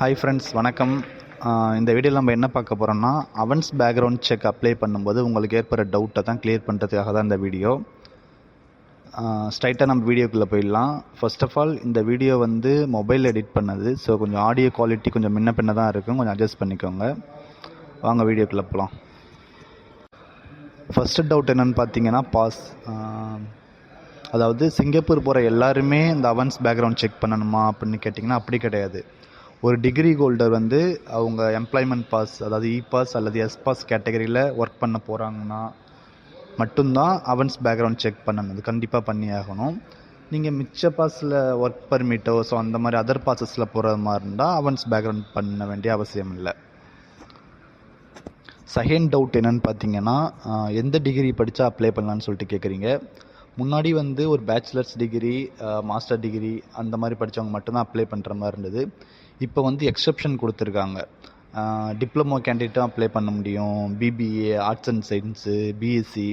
Hi friends வணக்கம். இந்த வீடியோவில் நம்ம என்ன பார்க்க போகிறோம்னா அவன்ஸ் பேக்ரவுண்ட் செக் அப்ளை பண்ணும்போது உங்களுக்கு ஏற்படுற டவுட்டை தான் கிளியர் பண்ணுறதுக்காக தான் இந்த வீடியோ. ஸ்ட்ரைட்டாக நம்ம வீடியோக்குள்ளே போயிடலாம். ஃபர்ஸ்ட் ஆஃப் ஆல் இந்த வீடியோ வந்து மொபைல் எடிட் பண்ணது. ஸோ கொஞ்சம் ஆடியோ குவாலிட்டி கொஞ்சம் முன்ன பின்ன தான் இருக்கும் கொஞ்சம் அட்ஜஸ்ட் பண்ணிக்கோங்க. வாங்க வீடியோக்குள்ளே போகலாம் ஃபஸ்ட்டு டவுட் என்னென்னு பார்த்தீங்கன்னா பாஸ் அதாவது சிங்கப்பூர் போகிற எல்லாருமே இந்த அவன்ஸ் பேக்ரவுண்ட் செக் பண்ணணுமா அப்படின்னு கேட்டிங்கன்னா அப்படி கிடையாது. ஒரு டிகிரி ஹோல்டர் வந்து அவங்க எம்ப்ளாய்மெண்ட் பாஸ் அதாவது e இ பாஸ் அல்லது எஸ் பாஸ் கேட்டகரியில் ஒர்க் பண்ண போகிறாங்கன்னா மட்டும்தான் அவன்ஸ் பேக்ரவுண்ட் செக் பண்ணணும். அது கண்டிப்பாக பண்ணி ஆகணும். நீங்கள் மிச்ச பாஸில் ஒர்க் பர்மிட்டோ ஸோ அந்த மாதிரி அதர் பாஸஸில் போகிற மாதிரி இருந்தால் அவன்ஸ் பேக்ரவுண்ட் பண்ண வேண்டிய அவசியம் இல்லை. செகண்ட் டவுட் என்னன்னு பார்த்தீங்கன்னா எந்த டிகிரி படித்தா அப்ளை பண்ணலான்னு சொல்லிட்டு கேட்குறீங்க முன்னாடி வந்து ஒரு பேச்சுலர்ஸ் டிகிரி மாஸ்டர் டிகிரி அந்த மாதிரி படித்தவங்க மட்டும்தான் அப்ளை பண்ணுற மாதிரி இருந்தது. இப்போ வந்து எக்ஸப்ஷன் கொடுத்துருக்காங்க. டிப்ளமோ கேண்டிடேட்டும் அப்ளை பண்ண முடியும். BBA arts and science BSc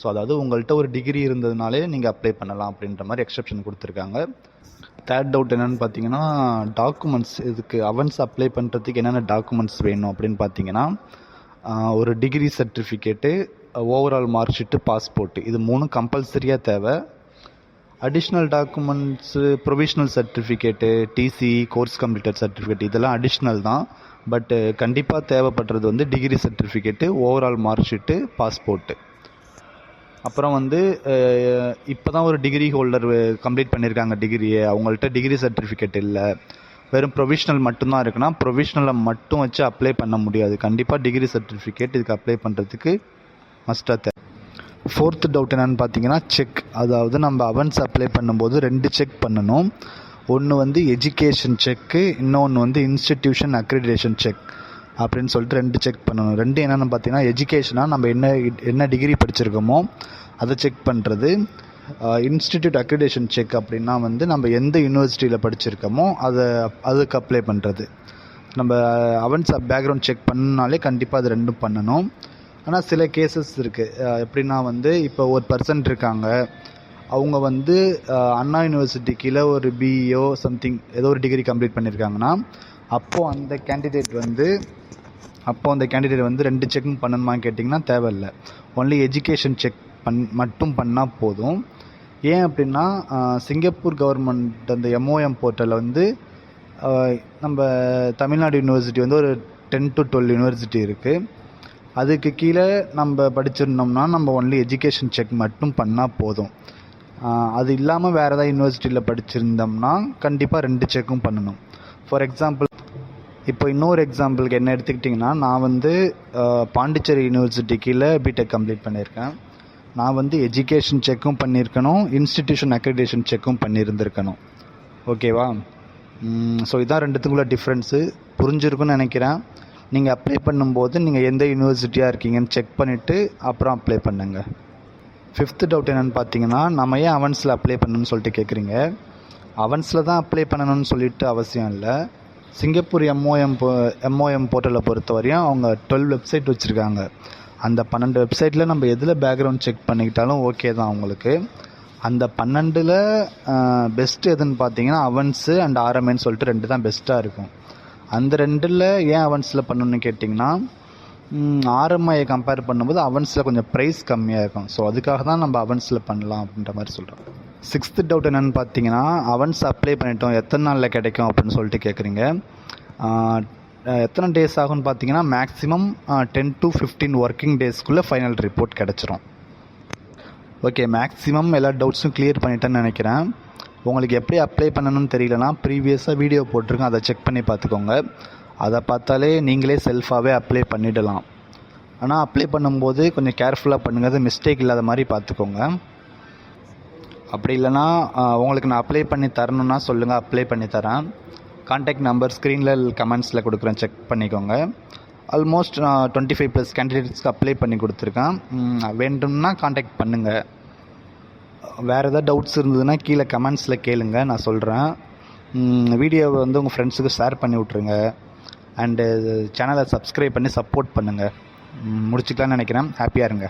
so அதாவது உங்கள்கிட்ட ஒரு டிகிரி இருந்ததுனாலே நீங்கள் அப்ளை பண்ணலாம் அப்படின்ற மாதிரி எக்ஸப்ஷன் கொடுத்துருக்காங்க. தேர்ட் டவுட் என்னென்னு பார்த்தீங்கன்னா டாக்குமெண்ட்ஸ் இதுக்கு அவன்ஸ் அப்ளை பண்ணுறதுக்கு என்னென்ன டாக்குமெண்ட்ஸ் வேணும் அப்படின்னு பார்த்தீங்கன்னா ஒரு degree certificate overall mark sheet passport இது மூணும் கம்பல்சரியாக தேவை. Additional documents provisional certificate TC course completed certificate இதெல்லாம் அடிஷ்னல் தான். பட்டு கண்டிப்பாக தேவைப்படுறது வந்து degree certificate overall mark sheet passport அப்புறம் வந்து இப்போ தான் ஒரு டிகிரி ஹோல்டர் கம்ப்ளீட் பண்ணியிருக்காங்க டிகிரியை அவங்கள்ட்ட டிகிரி சர்டிஃபிகேட் இல்லை. வெறும் ப்ரொவிஷ்னல் மட்டும்தான் இருக்குன்னா ப்ரொவிஷ்னலை மட்டும் வச்சு அப்ளை பண்ண முடியாது. கண்டிப்பாக டிகிரி சர்டிஃபிகேட் இதுக்கு அப்ளை பண்ணுறதுக்கு மஸ்ட்டாக தேவை. ஃபோர்த்து டவுட் என்னென்னு பார்த்தீங்கன்னா செக் அதாவது நம்ம அவன்ஸ் அப்ளை பண்ணும்போது ரெண்டு செக் பண்ணணும். ஒன்று வந்து எஜுகேஷன் செக்கு இன்னொன்று வந்து இன்ஸ்டிடியூஷன் அக்ரிடேஷன் செக் அப்படின்னு சொல்லிட்டு ரெண்டு செக் பண்ணணும். ரெண்டு என்னென்னு பார்த்தீங்கன்னா எஜுகேஷனாக நம்ம என்ன என்ன டிகிரி படிச்சிருக்கோமோ அதை செக் பண்ணுறது இன்ஸ்டிடியூட் அக்ரிடேஷன் செக் அப்படின்னா வந்து நம்ம எந்த யூனிவர்சிட்டியில் படிச்சிருக்கோமோ அதை அதுக்கு அப்ளை பண்ணுறது நம்ம அவன்ஸ் பேக்ரவுண்ட் செக் பண்ணாலே கண்டிப்பாக அது ரெண்டும் பண்ணணும். ஆனால் சில கேசஸ் இருக்குது எப்படின்னா வந்து இப்போ ஒரு பர்சன் இருக்காங்க. அவங்க வந்து அண்ணா யூனிவர்சிட்டி கீழே ஒரு பிஇஓ சம்திங் ஏதோ ஒரு டிகிரி கம்ப்ளீட் பண்ணியிருக்காங்கன்னா அப்போது அந்த கேண்டிடேட் வந்து அப்போது அந்த கேண்டிடேட் வந்து ரெண்டு செக்கும் பண்ணணுமான்னு கேட்டிங்கன்னா தேவையில்லை. ஒன்லி எஜுகேஷன் செக் பண் மட்டும் பண்ணால் போதும். ஏன் அப்படின்னா சிங்கப்பூர் கவர்மெண்ட் அந்த எம்ஓஎம் போர்ட்டலில் வந்து நம்ம தமிழ்நாடு யூனிவர்சிட்டி வந்து ஒரு டென் டு டுவெல் யூனிவர்சிட்டி இருக்குது அதுக்கு கீழே நம்ம படிச்சிருந்தோம்னா நம்ம ஒன்லி எஜுகேஷன் செக் மட்டும் பண்ணால் போதும். அது இல்லாமல் வேறு ஏதாவது யூனிவர்சிட்டியில் படிச்சிருந்தோம்னா கண்டிப்பாக ரெண்டு செக்கும் பண்ணணும். ஃபார் எக்ஸாம்பிள் இப்போ இன்னொரு எக்ஸாம்பிளுக்கு என்ன எடுத்துக்கிட்டிங்கன்னா நான் வந்து பாண்டிச்சேரி யூனிவர்சிட்டி கீழே பிடெக் கம்ப்ளீட் பண்ணியிருக்கேன். நான் வந்து எஜுகேஷன் செக்கும் பண்ணியிருக்கணும் இன்ஸ்டிடியூஷன் அக்ரிடேஷன் செக்கும் பண்ணியிருந்திருக்கணும். ஓகேவா ஸோ இதான் ரெண்டுத்துக்குள்ள டிஃப்ரென்ஸு புரிஞ்சிருக்குன்னு நினைக்கிறேன். நீங்கள் அப்ளை பண்ணும்போது நீங்கள் எந்த யூனிவர்சிட்டியாக இருக்கீங்கன்னு செக் பண்ணிவிட்டு அப்புறம் அப்ளை பண்ணுங்கள் ஃபிஃப்த்து டவுட் என்னென்னு பார்த்தீங்கன்னா நம்ம ஏன் அவன்ஸில் அப்ளை பண்ணணும்னு சொல்லிட்டு கேட்குறீங்க அவன்ஸில் தான் அப்ளை பண்ணணும்னு சொல்லிட்டு அவசியம் இல்லை. சிங்கப்பூர் எம்ஓஎம் போ எம்ஓஎம் போர்ட்டலை பொறுத்த வரையும் அவங்க டுவெல் வெப்சைட் வச்சுருக்காங்க. அந்த பன்னெண்டு வெப்சைட்டில் நம்ம எதில் பேக்ரவுண்ட் செக் பண்ணிக்கிட்டாலும் ஓகே தான் அவங்களுக்கு. அந்த பன்னெண்டில் பெஸ்ட்டு எதுன்னு பார்த்தீங்கன்னா அவன்ஸு அண்ட் ஆர்எம்ஏன்னு சொல்லிட்டு ரெண்டு தான் பெஸ்ட்டாக இருக்கும். அந்த ரெண்டில் ஏன் அவன்ஸில் பண்ணணும்னு கேட்டிங்கன்னா ஆர்எம்ஐயை கம்பேர் பண்ணும்போது அவன்ஸில் கொஞ்சம் ப்ரைஸ் கம்மியாக இருக்கும். ஸோ அதுக்காக தான் நம்ம அவன்ஸில் பண்ணலாம் அப்படின்ற மாதிரி சொல்கிறோம் சிக்ஸ்த்து டவுட் என்னென்னு பார்த்தீங்கன்னா அவன்ஸ் அப்ளை பண்ணிட்டோம். எத்தனை நாளில் கிடைக்கும் அப்படின்னு சொல்லிட்டு கேட்குறீங்க எத்தனை டேஸ் ஆகும்னு பார்த்தீங்கன்னா maximum ten to fifteen working டேஸ்க்குள்ளே ஃபைனல் ரிப்போர்ட் கிடச்சிரும். ஓகே மேக்ஸிமம் எல்லா டவுட்ஸும் கிளியர் பண்ணிட்டேன்னு நினைக்கிறேன். உங்களுக்கு எப்படி அப்ளை பண்ணணும்னு தெரியலனா ப்ரீவியஸாக வீடியோ போட்டிருக்கேன். அதை செக் பண்ணி பார்த்துக்கோங்க. அதை பார்த்தாலே நீங்களே செல்ஃபாகவே அப்ளை பண்ணிடலாம். ஆனால் அப்ளை பண்ணும்போது கொஞ்சம் கேர்ஃபுல்லாக பண்ணுங்கள் அது மிஸ்டேக் இல்லாத மாதிரி பார்த்துக்கோங்க. அப்படி இல்லைனா உங்களுக்கு நான் அப்ளை பண்ணி தரணும்னா சொல்லுங்கள் அப்ளை பண்ணி தரேன். கான்டாக்ட் நம்பர் ஸ்க்ரீனில் கமெண்ட்ஸில் கொடுக்குறேன் செக் பண்ணிக்கோங்க. ஆல்மோஸ்ட் நான் டுவெண்ட்டி ஃபைவ் ப்ளஸ் கேண்டிடேட்ஸ்க்கு அப்ளை பண்ணி கொடுத்துருக்கேன். வேண்டும்னா காண்டாக்ட் பண்ணுங்கள் வேறு ஏதாவது டவுட்ஸ் இருந்ததுன்னா கீழே கமெண்ட்ஸில் கேளுங்க நான் சொல்கிறேன் வீடியோவை வந்து உங்கள் ஃப்ரெண்ட்ஸுக்கு ஷேர் பண்ணி விட்ருங்க அண்டு சேனலை சப்ஸ்கிரைப் பண்ணி சப்போர்ட் பண்ணுங்கள் முடிச்சுக்கலாம்னு நினைக்கிறேன். ஹாப்பியாக இருங்க.